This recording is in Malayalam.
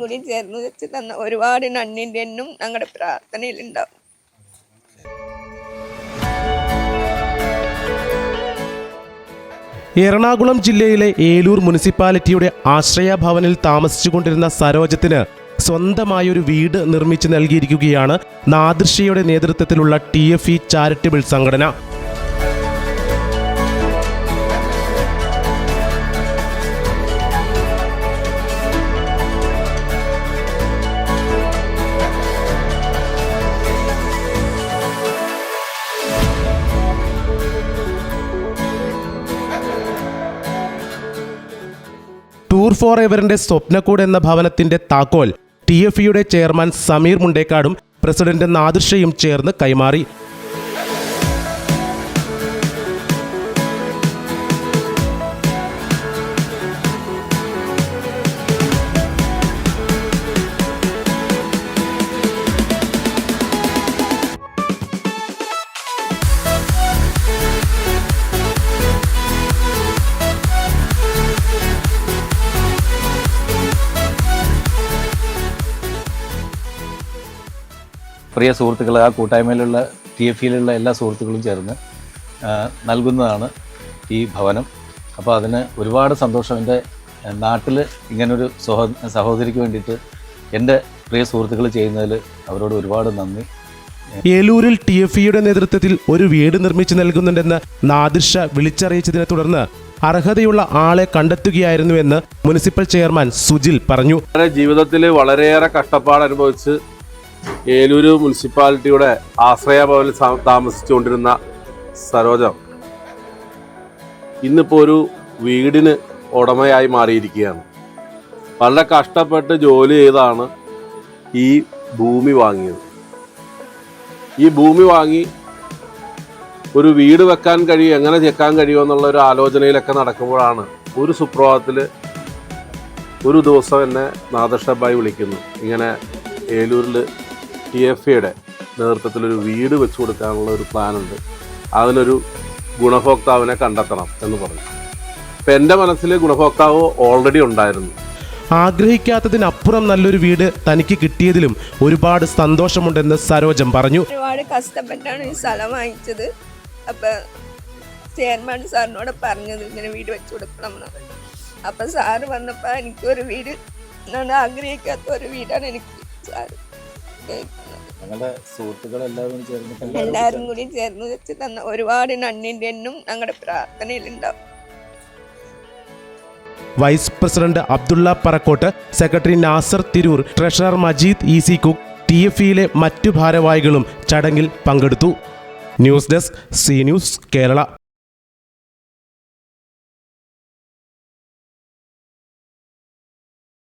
കൂടി ചേർന്ന് വെച്ച് തന്ന ഒരുപാട് നന്ദിന്റെ എന്നും ഞങ്ങളുടെ പ്രാർത്ഥനയിലുണ്ടാവും. എറണാകുളം ജില്ലയിലെ ഏലൂർ മുനിസിപ്പാലിറ്റിയുടെ ആശ്രയ ഭവനിൽ താമസിച്ചുകൊണ്ടിരുന്ന സരോജത്തിന് സ്വന്തമായൊരു വീട് നിർമ്മിച്ച് നൽകിയിരിക്കുകയാണ് നാദൃശ്യയുടെ നേതൃത്വത്തിലുള്ള ടി എഫ് ഇ ചാരിറ്റബിൾ സംഘടന. ടൂർ ഫോർ എവറിന്റെ സ്വപ്നക്കൂട് എന്ന ഭവനത്തിന്റെ താക്കോൽ ടി എഫ് ഇയുടെ ചെയർമാൻ സമീർ മുണ്ടേക്കാടും പ്രസിഡന്റ് നാദിർഷയും ചേർന്ന് കൈമാറി. പ്രിയ സുഹൃത്തുക്കൾ ആ കൂട്ടായ്മയിലുള്ള ടി എഫ് ഇയിലുള്ള എല്ലാ സുഹൃത്തുക്കളും ചേർന്ന് നൽകുന്നതാണ് ഈ ഭവനം. അപ്പോൾ അതിന് ഒരുപാട് സന്തോഷം. എന്റെ നാട്ടിൽ ഇങ്ങനൊരു സഹോ സഹോദരിക്ക് വേണ്ടിയിട്ട് എന്റെ പ്രിയ സുഹൃത്തുക്കൾ ചെയ്യുന്നതിൽ അവരോട് ഒരുപാട് നന്ദി. ഏലൂരിൽ ടി എഫ് ഇയുടെ നേതൃത്വത്തിൽ ഒരു വീട് നിർമ്മിച്ചു നൽകുന്നുണ്ടെന്ന് നാദിർഷ വിളിച്ചറിയിച്ചതിനെ തുടർന്ന് അർഹതയുള്ള ആളെ കണ്ടെത്തുകയായിരുന്നുവെന്ന് മുനിസിപ്പൽ ചെയർമാൻ സുജിൽ പറഞ്ഞു. വളരെ ജീവിതത്തിൽ വളരെയേറെ കഷ്ടപ്പാട് അനുഭവിച്ച് ഏലൂര് മുനിസിപ്പാലിറ്റിയുടെ ആശ്രയ ഭവനിൽ താമസിച്ചുകൊണ്ടിരുന്ന സരോജ ഇന്നിപ്പോൾ ഒരു വീടിന് ഉടമയായി മാറിയിരിക്കുകയാണ്. വളരെ കഷ്ടപ്പെട്ട് ജോലി ചെയ്താണ് ഈ ഭൂമി വാങ്ങിയത്. ഈ ഭൂമി വാങ്ങി ഒരു വീട് വെക്കാൻ കഴിയും എങ്ങനെ ചെക്കാൻ കഴിയുമോ എന്നുള്ള ഒരു ആലോചനയിലൊക്കെ നടക്കുമ്പോഴാണ് ഒരു സുപ്രഭാതത്തിൽ ഒരു ദിവസം എന്നെ നാദർഷബായി വിളിക്കുന്നു. ഇങ്ങനെ ഏലൂരിൽ ടി എഫ് എയുടെ നേതൃത്വത്തിൽ ഒരു വീട് വെച്ചു കൊടുക്കാനുള്ള ഒരു പ്ലാനുണ്ട്. അതിനൊരു ഗുണഭോക്താവിനെ കണ്ടെത്തണം എന്ന് പറഞ്ഞു. അപ്പം എന്റെ മനസ്സിൽ ഗുണഭോക്താവ് ഓൾറെഡി ഉണ്ടായിരുന്നു. ആഗ്രഹിക്കാത്തതിനപ്പുറം നല്ലൊരു വീട് തനിക്ക് കിട്ടിയതിലും ഒരുപാട് സന്തോഷമുണ്ടെന്ന് സരോജം പറഞ്ഞു. ഒരുപാട് കഷ്ടപ്പെട്ടാണ് ഈ സ്ഥലം വാങ്ങിച്ചത്. അപ്പം ചെയർമാൻ സാറിനോട് പറഞ്ഞത് ഇങ്ങനെ വീട് വെച്ചു കൊടുക്കണം എന്ന് അപ്പം സാറ് വന്നപ്പോൾ എനിക്കൊരു വീട് ഞാൻ ആഗ്രഹിക്കാത്ത ഒരു വീടാണ് എനിക്ക് സാറ് ഞങ്ങളുടെ സുഹൃത്തുക്കൾ എല്ലാവരും ചേർന്ന്. എല്ലാവരും കൂടി ചേർന്ന് വെച്ച് തന്ന ഒരുപാട് നന്ദിന്റെ എന്നും ഞങ്ങളുടെ പ്രാർത്ഥനയിലുണ്ടാവും. Vice president Abdulla Parakkot secretary Nasar Tirur treasurer Majeed E C cook T F ഇയിലെ മറ്റു ഭാരവാഹികളും ചടങ്ങിൽ പങ്കെടുത്തു. News desk C news Kerala.